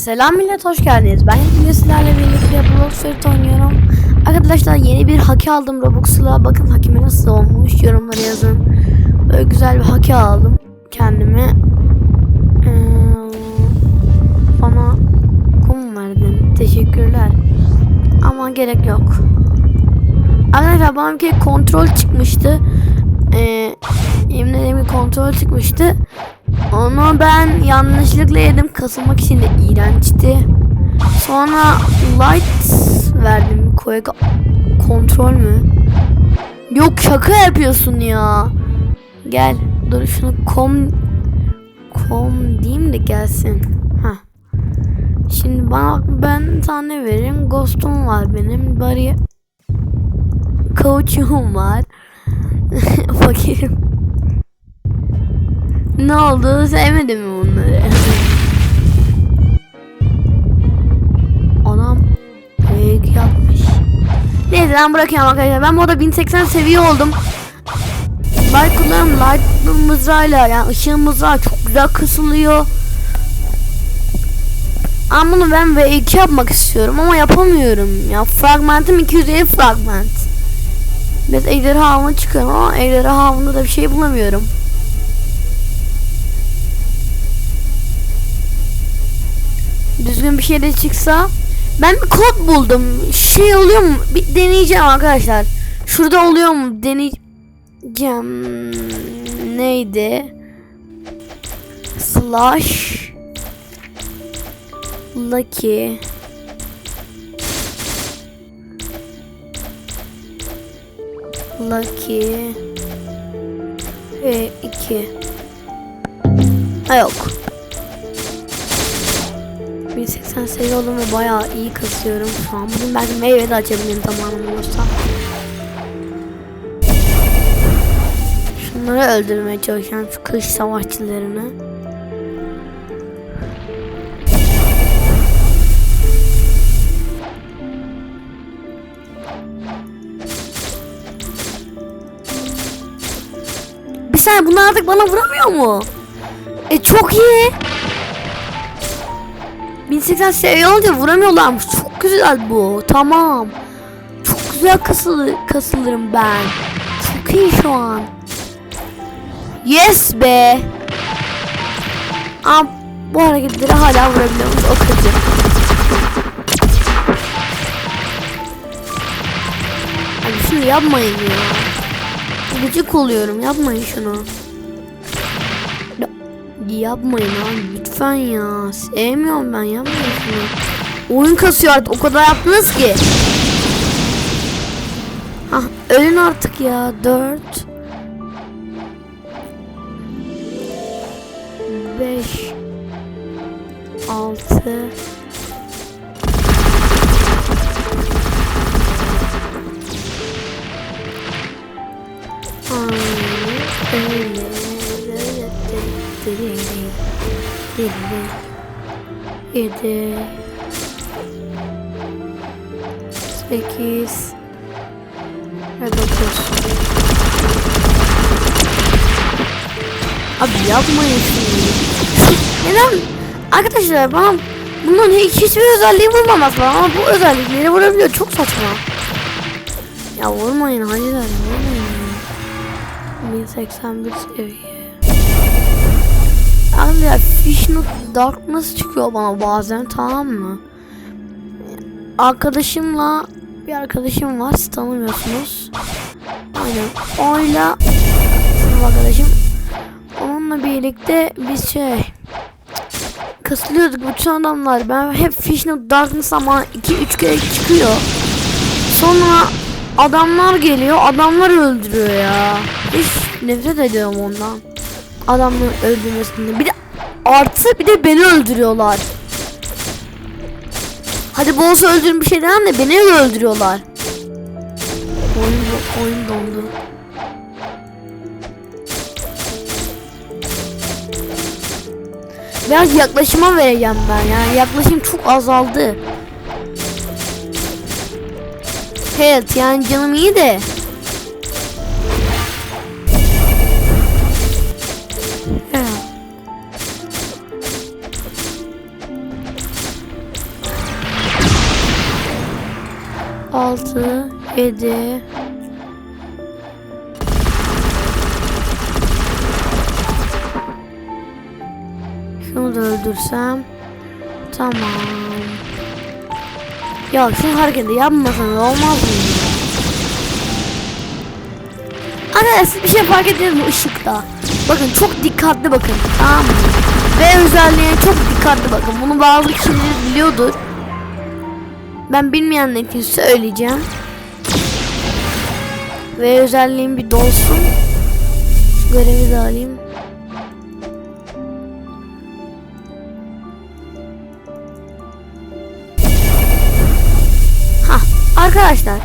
Selam millet hoş geldiniz. Ben yine sizlerle birlikte Brawl Stars oynuyorum. Arkadaşlar yeni bir haki aldım Robux'la. Bakın hakime nasıl olmuş yorumlara yazın. Böyle güzel bir haki aldım kendime. Ee, bana kum verdin. Teşekkürler. Ama gerek yok. Arkadaşlar kere kontrol çıkmıştı. Ee, yemin ederim ki kontrol çıkmıştı. Onu ben yanlışlıkla yedim. Kasılmak için de iğrençti. Sonra light verdim. Koya kontrol mü? Yok şaka yapıyorsun ya. Gel. Dur şunu kom kom diyeyim de gelsin. Ha. Şimdi bana ben sana ne veririm? Ghost'um var benim. Bari kauçuğum var. Fakirim. Ne oldu? Sevmedin mi bunları? Anam fake yapmış. Neyse ben bırakıyorum arkadaşlar. Ben arada 1080 seviye oldum. Light kullanıyorum. Light mızrağıyla yani ışığın mızrağı çok güzel kısılıyor. Ama bunu ben V2 yapmak istiyorum ama yapamıyorum. Ya fragmentim 250 fragment. Biz ejderha avına çıkıyorum ama ejderha avında da bir şey bulamıyorum. düzgün bir şey de çıksa ben bir kod buldum. Şey oluyor mu? Bir deneyeceğim arkadaşlar. Şurada oluyor mu? Deneyeceğim. Neydi? Slash Lucky Lucky ve 2 Ha yok 1080 seviye oldum ve bayağı iyi kasıyorum şu an. Bugün belki meyve de açabilirim zamanım olursa. Şunları öldürmeye çalışacağım şu kış savaşçılarını. Saniye bunlar artık bana vuramıyor mu? E çok iyi. 1080 seviye olunca vuramıyorlarmış. Çok güzel bu. Tamam. Çok güzel kasılı, kasılırım ben. Çok iyi şu an. Yes be. Ama bu hareketleri hala vurabiliyoruz. O kötü. Abi şunu yapmayın ya. Gıcık oluyorum. Yapmayın şunu. Yapmayın abi lütfen ya. Sevmiyorum ben yapmayın şunu. Oyun kasıyor artık o kadar yaptınız ki. Ah ölün artık ya. Dört. 7 8 ve 9 Abi yapmayın şimdi. Neden? Arkadaşlar bana bundan hiçbir özelliği vurmaması lazım ama bu özellikleri vurabiliyor. Çok saçma. Ya vurmayın hacılar vurmayın. 1081 seviye. Abi ya Fishnook Darkness çıkıyor bana bazen tamam mı? Arkadaşımla bir arkadaşım var siz tanımıyorsunuz. Aynen oyla arkadaşım. Onunla birlikte biz şey kasılıyorduk bütün adamlar. Ben hep Fishnook Darkness ama 2-3 kere çıkıyor. Sonra adamlar geliyor adamlar öldürüyor ya. Hiç nefret ediyorum ondan adamın öldürmesinde. Bir de artı bir de beni öldürüyorlar. Hadi boss öldürün bir şey demem de beni de öldürüyorlar. Oyun, oyun dondu. Biraz yaklaşıma vereceğim ben yani yaklaşım çok azaldı. Evet yani canım iyi de 6 7 Şunu da öldürsem Tamam Ya şu hareketi yapmasanız olmaz mı? Arkadaşlar bir şey fark ettiniz ışıkta? Bakın çok dikkatli bakın tamam mı? Ve özelliğine çok dikkatli bakın. Bunu bazı kişiler biliyordur. Ben bilmeyenler için söyleyeceğim. Ve özelliğim bir dolsun. Görevi de alayım. Ha arkadaşlar.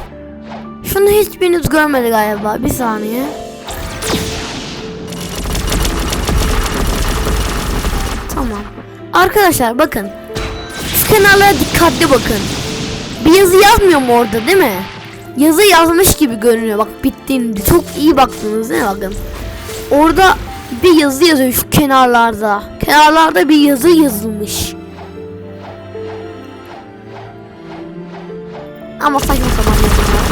Şunu hiçbiriniz görmedi galiba. Bir saniye. Tamam. Arkadaşlar bakın. Şu kenarlara dikkatli bakın. Bir yazı yazmıyor mu orada değil mi? Yazı yazmış gibi görünüyor bak bittiğinde. Çok iyi baktınız değil mi bakın. Orada bir yazı yazıyor şu kenarlarda. Kenarlarda bir yazı yazılmış. Ama saçma sapan yazılar.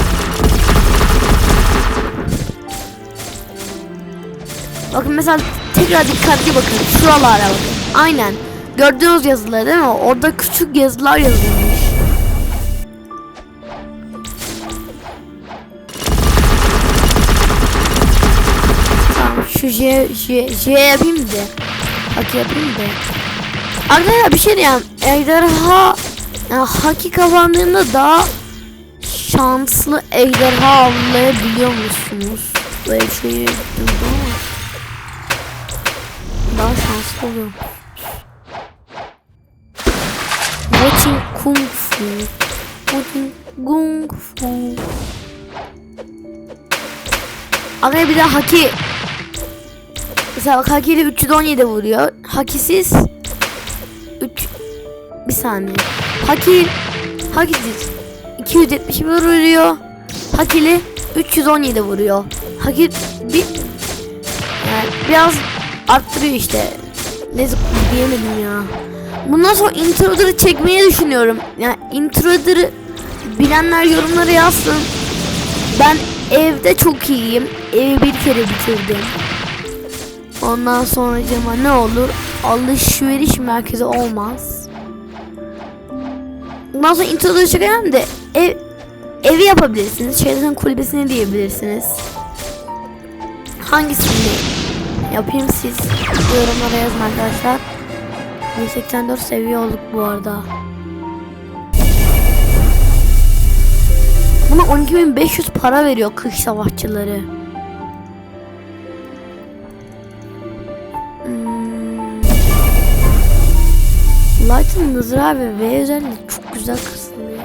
Bakın mesela tekrar dikkatli bakın. Şuralara bakın. Aynen. Gördüğünüz yazılar değil mi? Orada küçük yazılar yazılmış. Şu J, J, J yapayım da. Haki yapayım da. Arkadaşlar bir şey diyeyim. Ejderha yani haki kazandığında daha şanslı ejderha avlayabiliyor musunuz? Böyle bir şey duydum ama daha şanslı oluyor. Watching Kung Fu. Watching Kung Fu. Araya bir de haki. Mesela bak haki ile 317 vuruyor. Hakisiz 3 bir saniye. Haki hakisiz 271 vuruyor. Hakili 317 vuruyor. Haki bir yani biraz arttırıyor işte. Neyse diyemedim ya. Bundan sonra introları çekmeyi düşünüyorum. Yani introları bilenler yorumlara yazsın. Ben evde çok iyiyim. Evi bir kere bitirdim. Ondan sonra cama ne olur? Alışveriş merkezi olmaz. Ondan sonra introları çekelim de ev, evi yapabilirsiniz. Şeylerin kulübesini diyebilirsiniz. Hangisini yapayım siz yorumlara yazın arkadaşlar. 184 seviye olduk bu arada. Buna 12.500 para veriyor kış savaşçıları. Light'ın mızrağı ve V özelliği çok güzel kısılıyor.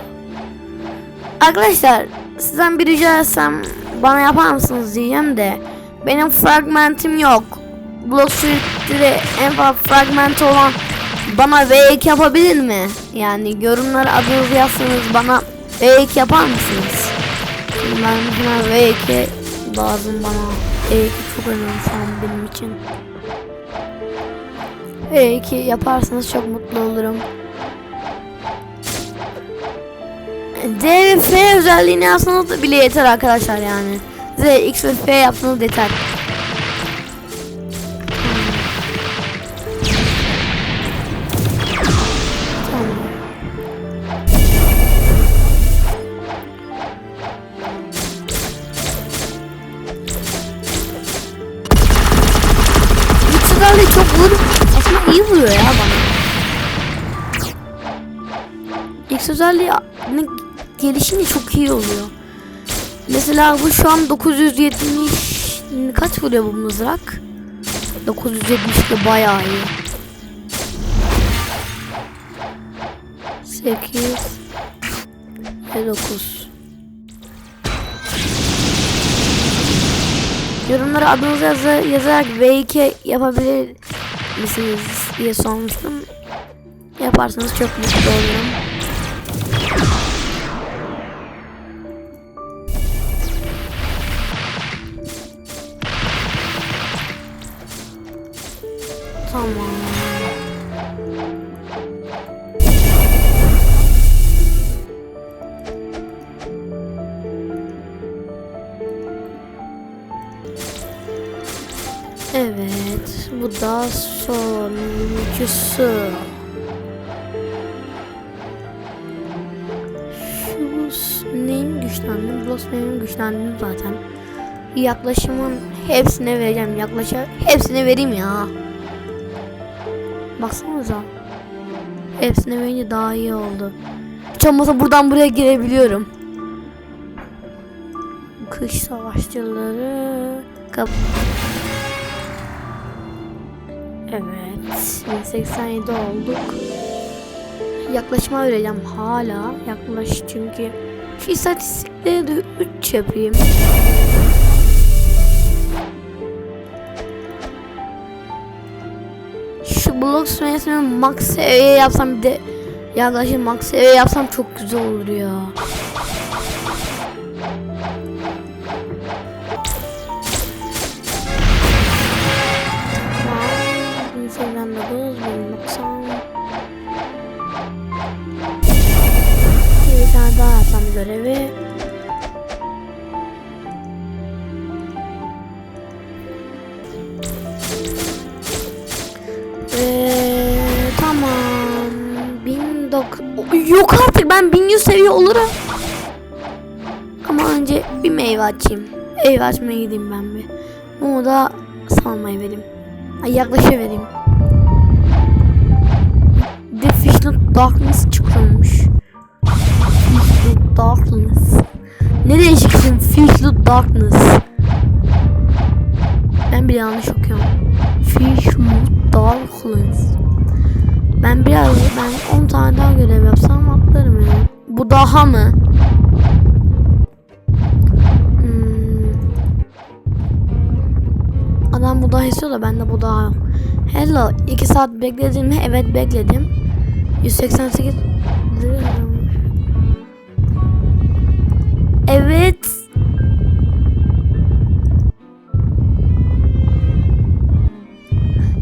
Arkadaşlar sizden bir rica etsem bana yapar mısınız diyeceğim de benim fragmentim yok. Block Street'de en fazla fragment olan bana V2 yapabilir mi? Yani yorumlara adınızı yazsanız bana V2 yapar mısınız? Ben buna V2 lazım bana. V2 çok önemli şu benim için. V2 yaparsanız çok mutlu olurum. D ve F özelliğini yazsanız da bile yeter arkadaşlar yani. Z, X ve F yapsanız yeter. Özelliği gelişince çok iyi oluyor. Mesela bu şu an 970 kaç vuruyor bu mızrak? 970 de bayağı iyi. 8 ve 9 Yorumlara adınızı yazı, yazarak V2 yapabilir misiniz diye sormuştum. Yaparsanız çok mutlu olurum. Evet, bu da sonuncusu. Şu neyin güçlendi? Burası neyin güçlendi zaten. Yaklaşımın hepsine vereceğim. Yaklaşa hepsine vereyim ya. Baksanıza. Hepsine verince daha iyi oldu. Hiç olmazsa buradan buraya girebiliyorum. Kış savaşçıları kap Evet. 1087 olduk. Yaklaşma vereceğim hala. Yaklaş çünkü şu de 3 yapayım. Blok sürmesini max seviye yapsam bir de yaklaşık max seviye yapsam çok güzel olur ya. Tamam. 1089, 1090. Bir tane daha yapsam görevi. Yok artık ben 1100 seviye olurum. Ama önce bir meyve açayım. Meyve açmaya gideyim ben bir. Bunu da salmayı vereyim. Ay yaklaşıvereyim. The Fishlet Darkness çıkıyormuş. Fishlet Darkness. Ne değişik isim Fishlet Darkness. Ben bile yanlış okuyorum. Fishlet Darkness. Ben biraz ben 10 tane daha görev yapsam atlarım ya. Bu daha mı? Hmm. Adam bu daha istiyor da bende bu daha yok. Hello 2 saat bekledin mi? Evet bekledim. 188 lira. Evet.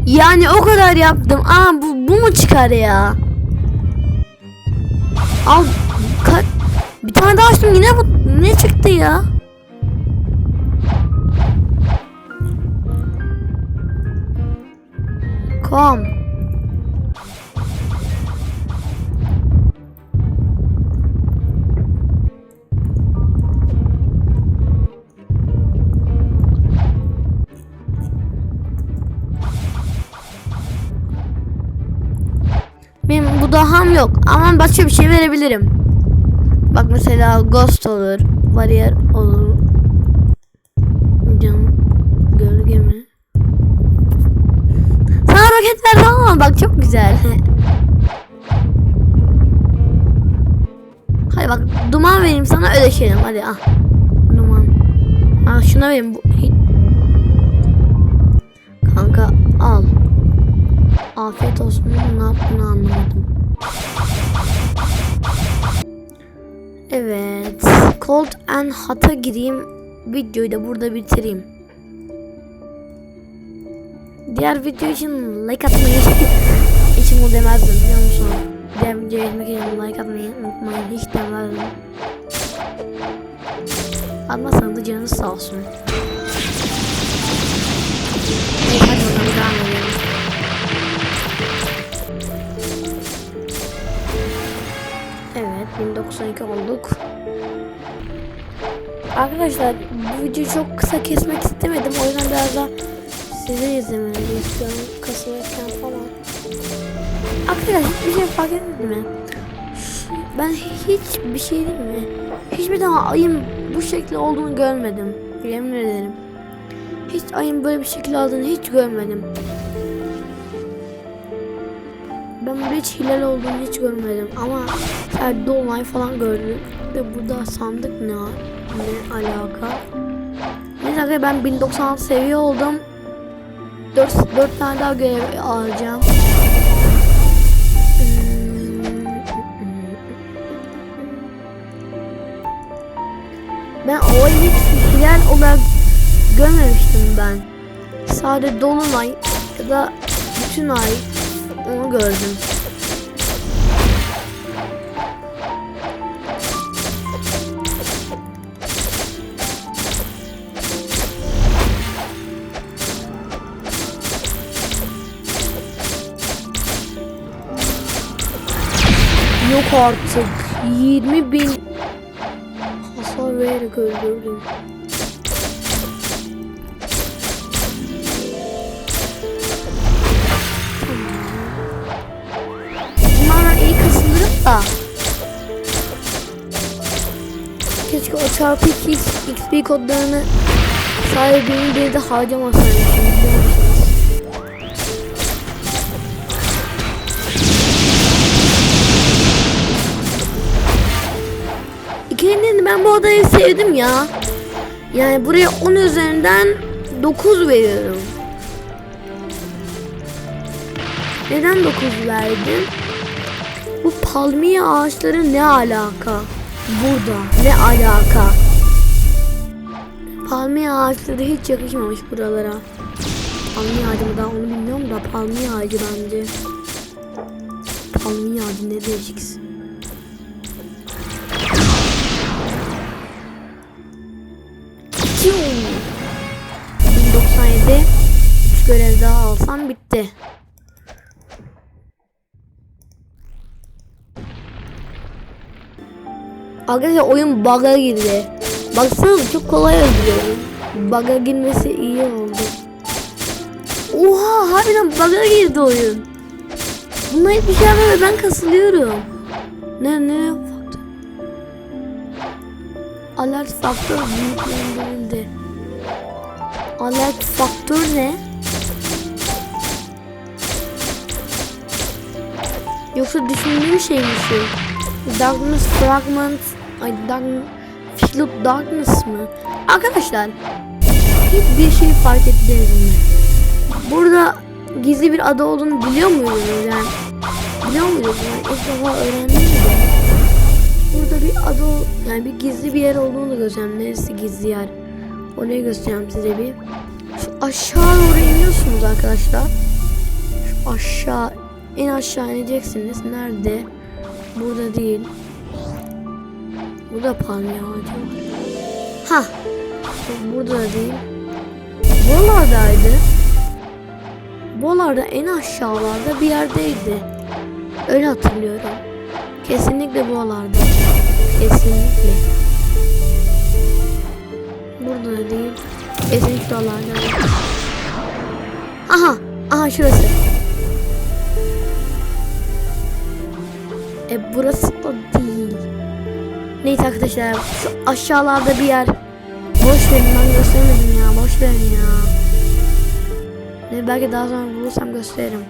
Yani o kadar yaptım. Aa bu, bu mu çıkar ya? Al ka- bir tane daha açtım yine bu ne çıktı ya? Kom. Daham yok ama başka bir şey verebilirim. Bak mesela ghost olur, bariyer olur. Canım gölge mi? Sana roket verdim ama bak çok güzel. Hadi bak duman vereyim sana ödeşelim hadi ah. Duman. Ah şuna vereyim bu. Kanka al. Afiyet olsun. Ne yaptığını anlamadım. Evet. Cold and Hot'a gireyim. Videoyu da burada bitireyim. Diğer video için like atmayı hiç umut demezdim biliyor musun? Diğer videoya geçmek için like atmayı unutmayın hiç demezdim. Atmazsanız da canınız sağ olsun. 92 olduk. Arkadaşlar bu videoyu çok kısa kesmek istemedim. O yüzden biraz daha sizin izlemenizi istiyorum. Kasılırken falan. Arkadaşlar bir şey fark etmedi mi? Ben hiç bir şey değil mi? Hiçbir zaman ayın bu şekli olduğunu görmedim. Yemin ederim. Hiç ayın böyle bir şekil aldığını hiç görmedim. Ben burada hiç hilal olduğunu hiç görmedim ama sadece dolunay falan gördüm. Ve burada sandık ne, ne alaka? Neyse ben 1096 seviye oldum. 4, 4 tane daha görev alacağım. Ben o ayı hiç hilal olarak görmemiştim ben. Sadece dolunay ya da bütün ay adamı gördüm. Yok artık. 20 bin hasar vererek öldürdüm. Da. Keşke o çarpı 2 XP kodlarını sahibinin bir de musunuz? İkinciden ben bu odayı sevdim ya. Yani buraya 10 üzerinden 9 veriyorum. Neden 9 verdim? Palmiye ağaçları ne alaka? Burada ne alaka? Palmiye ağaçları hiç yakışmamış buralara. Palmiye ağacı mı daha onu bilmiyorum da palmiye ağacı bence. Palmiye ağacı ne diyeceksin? Tüm. 1097 3 görev daha alsam bitti. Arkadaşlar oyun bug'a girdi. Baksanıza çok kolay öldürüyorum. Bug'a girmesi iyi oldu. Oha harbiden bug'a girdi oyun. Buna hiçbir şey yapmıyor ben kasılıyorum. Ne ne faktör? Alert faktör büyüklendirildi. Alert faktör ne? Yoksa düşündüğüm şey mi şu? Darkness Fragment Ay Dark Philip Darkness mı? Arkadaşlar Hiçbir şey fark ettiniz mi? Burada gizli bir ada olduğunu biliyor muydunuz yani? Biliyor muydunuz yani? İlk defa öğrendim de. Burada bir ada yani bir gizli bir yer olduğunu göstereyim. Neresi gizli yer? Orayı göstereyim size bir. Şu aşağı doğru iniyorsunuz arkadaşlar. Şu aşağı en aşağı ineceksiniz. Nerede? Burada değil. Burada palmiye ağacı var. Ha. Burada da değil. Buralardaydı. Buralarda en aşağılarda bir yerdeydi. Öyle hatırlıyorum. Kesinlikle buralarda. Kesinlikle. Burada da değil. Kesinlikle oralarda. Aha. Aha şurası. E burası da değil. Neyse arkadaşlar şu aşağılarda bir yer. Boş verin ben göstermedim ya. Boş verin ya. Ne belki daha sonra bulursam gösteririm.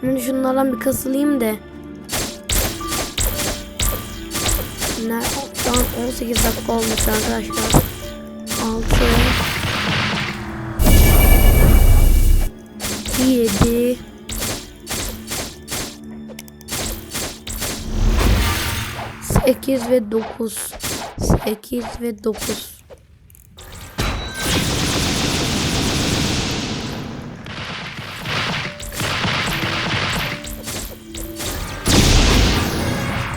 Şimdi şunlardan bir kasılayım da. Bunlar şu an 18 dakika olmuş arkadaşlar. 6 7 8 ve 9 8 ve 9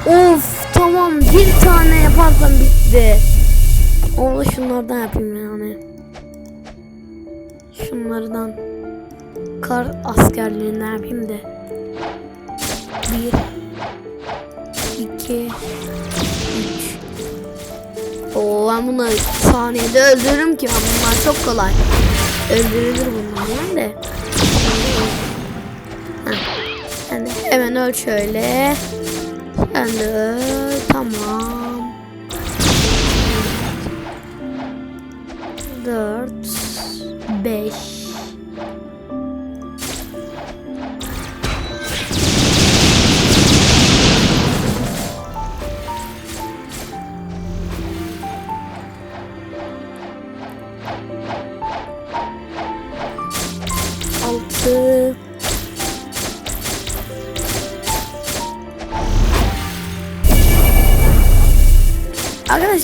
Of tamam bir tane yaparsam bitti. Onu da şunlardan yapayım yani. Şunlardan kar askerlerinden yapayım da. Bir, Oo ben bunları saniyede öldürürüm ki ben bunlar çok kolay. Öldürülür bunlar yani de. Yani hemen öl şöyle. Sen de öl. Tamam. Dört. Beş.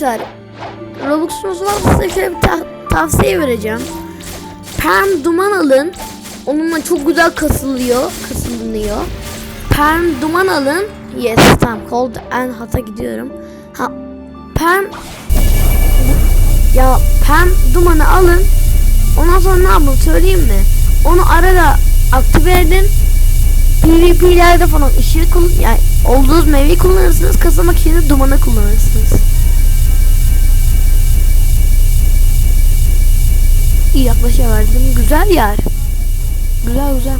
Arkadaşlar Robux'unuz varsa size bir ta- tavsiye vereceğim. Perm duman alın. Onunla çok güzel kasılıyor. Kasılınıyor. Perm duman alın. Yes tamam cold en hata gidiyorum. Ha perm ya perm dumanı alın. Ondan sonra ne yapın söyleyeyim mi? Onu arada aktive edin. PvP'lerde falan ışığı kullan yani olduğunuz meyveyi kullanırsınız. Kasamak için dumanı kullanırsınız. Yaklaşıverdim. Güzel yer. Güzel güzel.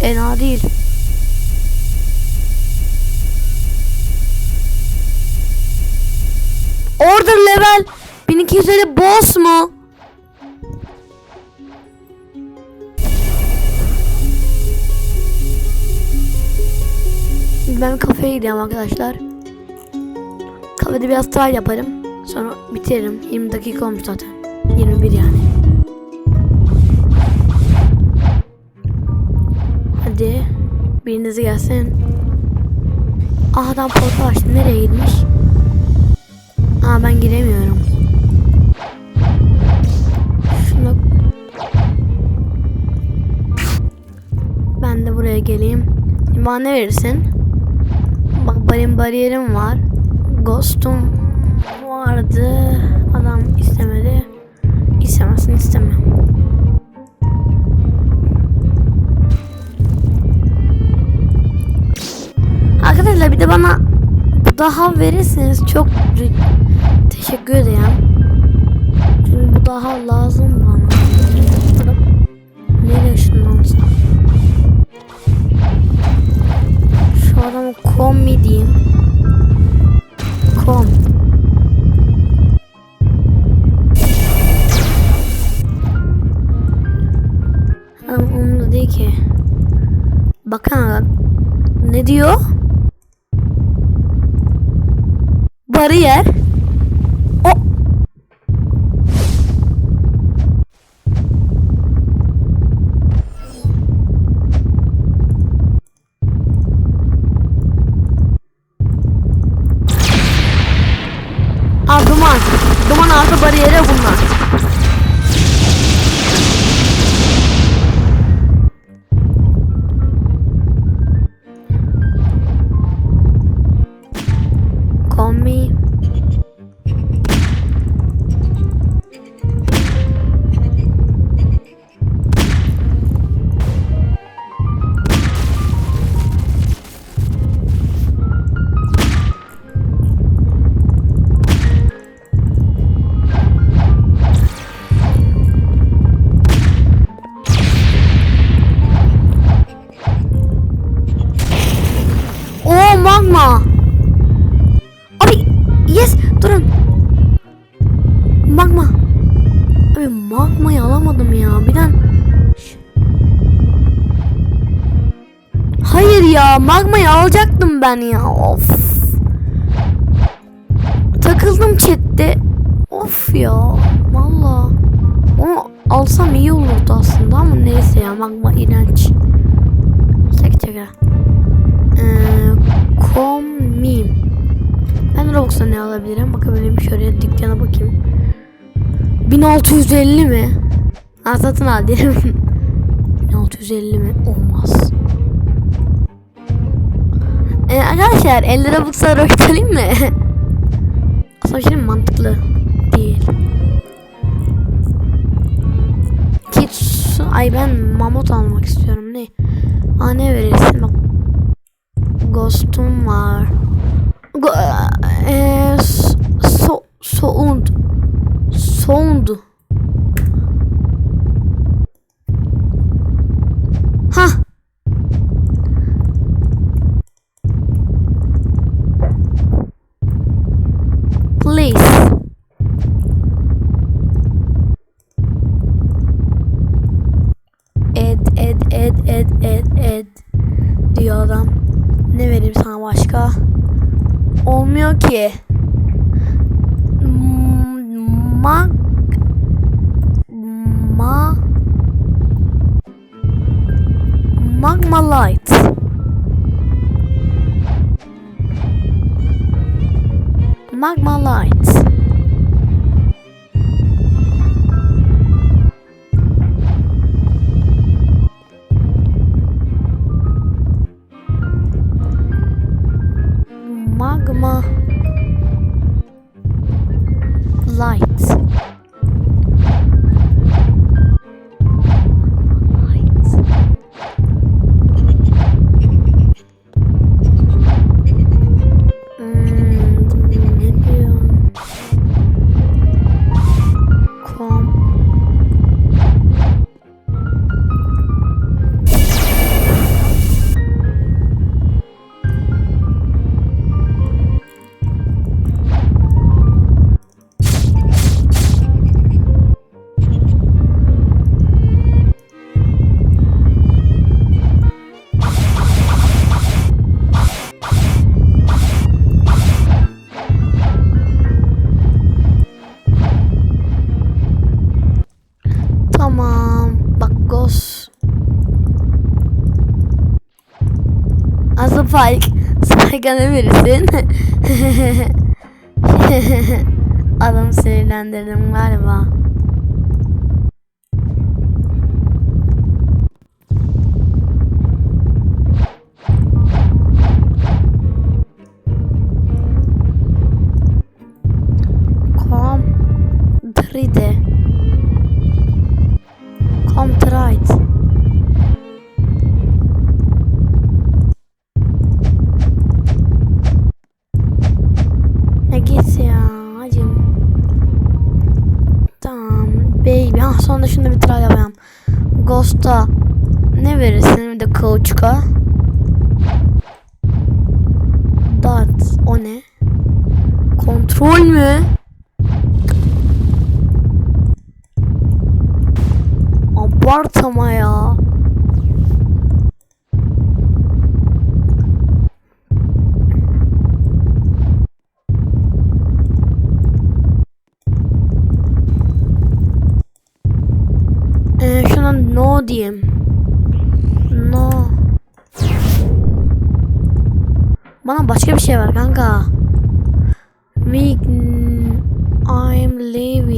Fena değil. Order level 1250 boss mu? Ben kafeye gidiyorum arkadaşlar. Kafede biraz try yaparım. Sonra bitiririm. 20 dakika olmuş zaten. 21 yani. Hadi. Biriniz gelsin. Aa adam var. Şimdi nereye gitmiş? Aa ben giremiyorum. Şunu... Ben de buraya geleyim. Bana ne verirsin? Bak benim bariyerim var. Ghost'um vardı. Adam istemedi. İstemezsin istemem. Arkadaşlar bir de bana daha verirseniz çok teşekkür ederim. Çünkü bu daha lazım bana. Nereye ışınlansam? Şu adamı kom diyor? Bariyer. me. Ben ya. Of. Takıldım chatte. Of ya. Valla. Onu alsam iyi olurdu aslında ama neyse ya magma iğrenç. Çek çek. Ee, komim. Ben Robux'ta ne alabilirim? Bakabilirim şöyle dükkana bakayım. 1650 mi? Ha satın al diyelim. 1650 mi? Olmaz. Ee, arkadaşlar 50 Robux'a roket alayım mı? Aslında şimdi mantıklı değil. Kitsu, ay ben mamut almak istiyorum ne? Aa ne verirsin bak. Ghost'um var. Go eee so sound sound. Ha. Faik saygını verirsin. Adamı sinirlendirdim galiba. Abart ama ya. Ee, şuna no diyeyim. No. Bana başka bir şey var kanka. Weak. I'm leaving.